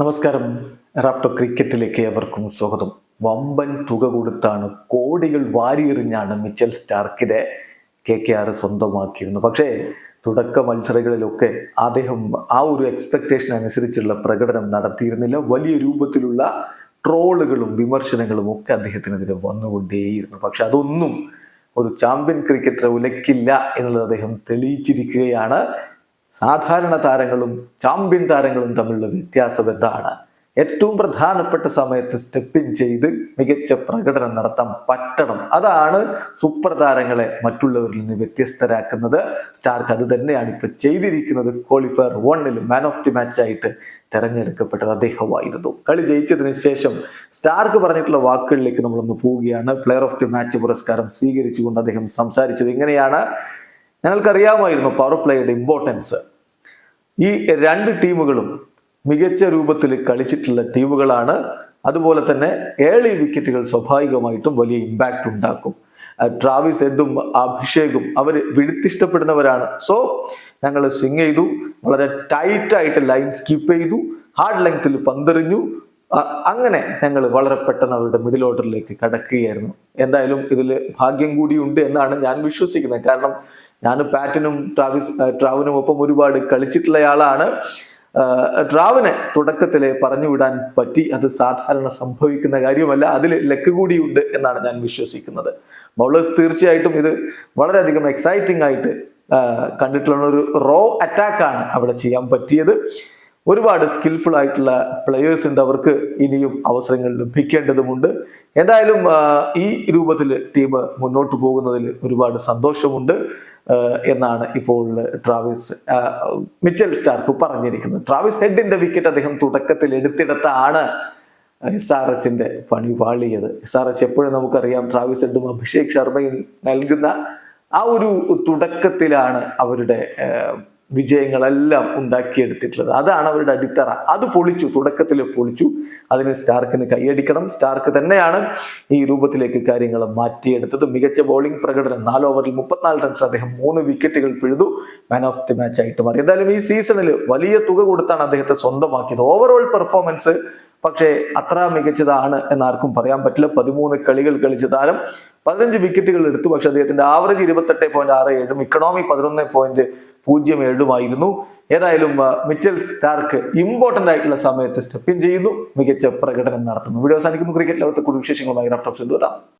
നമസ്കാരം. റാപ്റ്റോ ക്രിക്കറ്റിലേക്ക് എവർക്കും സ്വാഗതം. വമ്പൻ തുക കൊടുത്താണ് കോടികൾ വാരിയെറിഞ്ഞാണ് മിച്ചൽ സ്റ്റാർക്കിനെ കെ കെ ആർ സ്വന്തമാക്കിയിരുന്നു പക്ഷേ തുടക്ക മത്സരങ്ങളിലൊക്കെ അദ്ദേഹം ആ ഒരു എക്സ്പെക്ടേഷൻ അനുസരിച്ചുള്ള പ്രകടനം നടത്തിയിരുന്നില്ല. വലിയ രൂപത്തിലുള്ള ട്രോളുകളും വിമർശനങ്ങളും ഒക്കെ അദ്ദേഹത്തിനെതിരെ വന്നുകൊണ്ടേയിരുന്നു. പക്ഷെ അതൊന്നും ഒരു ചാമ്പ്യൻ ക്രിക്കറ്ററെ ഉലക്കില്ല എന്നുള്ളത് അദ്ദേഹം തെളിയിച്ചിരിക്കുകയാണ്. സാധാരണ താരങ്ങളും ചാമ്പ്യൻ താരങ്ങളും തമ്മിലുള്ള വ്യത്യാസം എന്താണ്? ഏറ്റവും പ്രധാനപ്പെട്ട സമയത്ത് സ്റ്റെപ്പിൻ ചെയ്ത് മികച്ച പ്രകടനം നടത്താൻ പറ്റണം. അതാണ് സൂപ്പർ താരങ്ങളെ മറ്റുള്ളവരിൽ നിന്ന് വ്യത്യസ്തരാക്കുന്നത്. സ്റ്റാർക്ക് അത് തന്നെയാണ് ഇപ്പൊ ചെയ്തിരിക്കുന്നത്. ക്വാളിഫയർ വണ്ണിൽ മാൻ ഓഫ് ദി മാച്ച് ആയിട്ട് തെരഞ്ഞെടുക്കപ്പെട്ടത് അദ്ദേഹമായിരുന്നു. കളി ജയിച്ചതിന് ശേഷം സ്റ്റാർക്ക് പറഞ്ഞിട്ടുള്ള വാക്കുകളിലേക്ക് നമ്മളൊന്ന് പോവുകയാണ്. പ്ലെയർ ഓഫ് ദി മാച്ച് പുരസ്കാരം സ്വീകരിച്ചുകൊണ്ട് അദ്ദേഹം സംസാരിച്ചത് ഇങ്ങനെയാണ് ഞങ്ങൾക്കറിയാമായിരുന്നു പവർ പ്ലേയുടെ ഇമ്പോർട്ടൻസ് ഈ രണ്ട് ടീമുകളും മികച്ച രൂപത്തിൽ കളിച്ചിട്ടുള്ള ടീമുകളാണ്. അതുപോലെ തന്നെ ഏളി വിക്കറ്റുകൾ സ്വാഭാവികമായിട്ടും വലിയ ഇമ്പാക്റ്റ് ഉണ്ടാക്കും. ട്രാവിസ് എഡും അഭിഷേകും അവർ വിഴുത്തിഷ്ടപ്പെടുന്നവരാണ് സോ ഞങ്ങൾ സ്വിങ് ചെയ്തു. വളരെ ടൈറ്റായിട്ട് ലൈൻ സ്കിപ്പ് ചെയ്തു. ഹാർഡ് ലെങ്ത്തിൽ പന്തെറിഞ്ഞു. അങ്ങനെ ഞങ്ങൾ വളരെ പെട്ടെന്ന് അവരുടെ മിഡിൽ ഓർഡറിലേക്ക് കടക്കുകയായിരുന്നു. എന്തായാലും ഇതിൽ ഭാഗ്യം കൂടിയുണ്ട് എന്നാണ് ഞാൻ വിശ്വസിക്കുന്നത്. കാരണം ഞാൻ പാറ്റിനും ട്രാവിസ് ട്രാവിനും ഒപ്പം ഒരുപാട് കളിച്ചിട്ടുള്ള ആളാണ് ട്രാവിനെ തുടക്കത്തിൽ പറഞ്ഞു വിടാൻ പറ്റി. അത് സാധാരണ സംഭവിക്കുന്ന കാര്യമല്ല അതിൽ ലക്ക് കൂടിയുണ്ട് എന്നാണ് ഞാൻ വിശ്വസിക്കുന്നത്. ബൗളേഴ്സ് തീർച്ചയായിട്ടും ഇത് വളരെയധികം എക്സൈറ്റിംഗ് ആയിട്ട് കണ്ടിട്ടുള്ള ഒരു റോ അറ്റാക്കാണ് അവിടെ ചെയ്യാൻ പറ്റിയത്. ഒരുപാട് സ്കിൽഫുൾ ആയിട്ടുള്ള പ്ലെയേഴ്സ് ഉണ്ട് അവർക്ക് ഇനിയും അവസരങ്ങൾ ലഭിക്കേണ്ടതുമുണ്ട്. എന്തായാലും ഈ രൂപത്തിൽ ടീം മുന്നോട്ട് പോകുന്നതിൽ ഒരുപാട് സന്തോഷമുണ്ട്. എന്നാണ് ഇപ്പോൾ ട്രാവിസ് മിച്ചൽ സ്റ്റാർക്ക് പറഞ്ഞിരിക്കുന്നത്. ട്രാവിസ് ഹെഡിന്റെ വിക്കറ്റ് അദ്ദേഹം തുടക്കത്തിൽ എടുത്തിടത്താണ് എസ് ആർ എസിന്റെ പണി പാളിയത് എസ് ആർ എസ് എപ്പോഴും നമുക്കറിയാം ട്രാവിസ് ഹെഡും അഭിഷേക് ശർമ്മയും നൽകുന്ന ആ ഒരു തുടക്കത്തിലാണ് അവരുടെ വിജയങ്ങളെല്ലാം ഉണ്ടാക്കിയെടുത്തിട്ടുള്ളത്. അതാണ് അവരുടെ അടിത്തറ. അത് പൊളിച്ചു തുടക്കത്തിൽ പൊളിച്ചു. അതിന് സ്റ്റാർക്കിന് കൈയടിക്കണം. സ്റ്റാർക്ക് തന്നെയാണ് ഈ രൂപത്തിലേക്ക് കാര്യങ്ങൾ മാറ്റിയെടുത്തത്. മികച്ച ബോളിംഗ് പ്രകടനം. നാല് ഓവറിൽ മുപ്പത്തിനാല് റൺസ് അദ്ദേഹം മൂന്ന് വിക്കറ്റുകൾ പിഴുതു. മാൻ ഓഫ് ദി മാച്ച് ആയിട്ട് മാറി. എന്തായാലും ഈ സീസണിൽ വലിയ തുക കൊടുത്താണ് അദ്ദേഹത്തെ സ്വന്തമാക്കിയത്. ഓവറോൾ പെർഫോമൻസ് പക്ഷേ അത്ര മികച്ചതാണ് എന്നാർക്കും പറയാൻ പറ്റില്ല. പതിമൂന്ന് കളികൾ കളിച്ച താരം പതിനഞ്ച് വിക്കറ്റുകൾ എടുത്തു. പക്ഷെ അദ്ദേഹത്തിന്റെ ആവറേജ് ഇരുപത്തെട്ട് പോയിന്റ് ആറ് ഏഴും ഇക്കണോമി പതിനൊന്ന് പോയിന്റ് പൂജ്യം ഏഴുമായിരുന്നു. ഏതായാലും മിച്ചൽ സ്റ്റാർക്ക് ഇമ്പോർട്ടന്റ് ആയിട്ടുള്ള സമയത്ത് സ്റ്റെപ്പ് ഇൻ ചെയ്യുന്നു. മികച്ച പ്രകടനം നടത്തുന്നു. വീഡിയോ അവസാനിക്കുന്നു. ക്രിക്കറ്റ് ലോകത്തെ കൂടുതൽ വിശേഷങ്ങളുമായി റഫ്റ്റോക്സ് വരാം.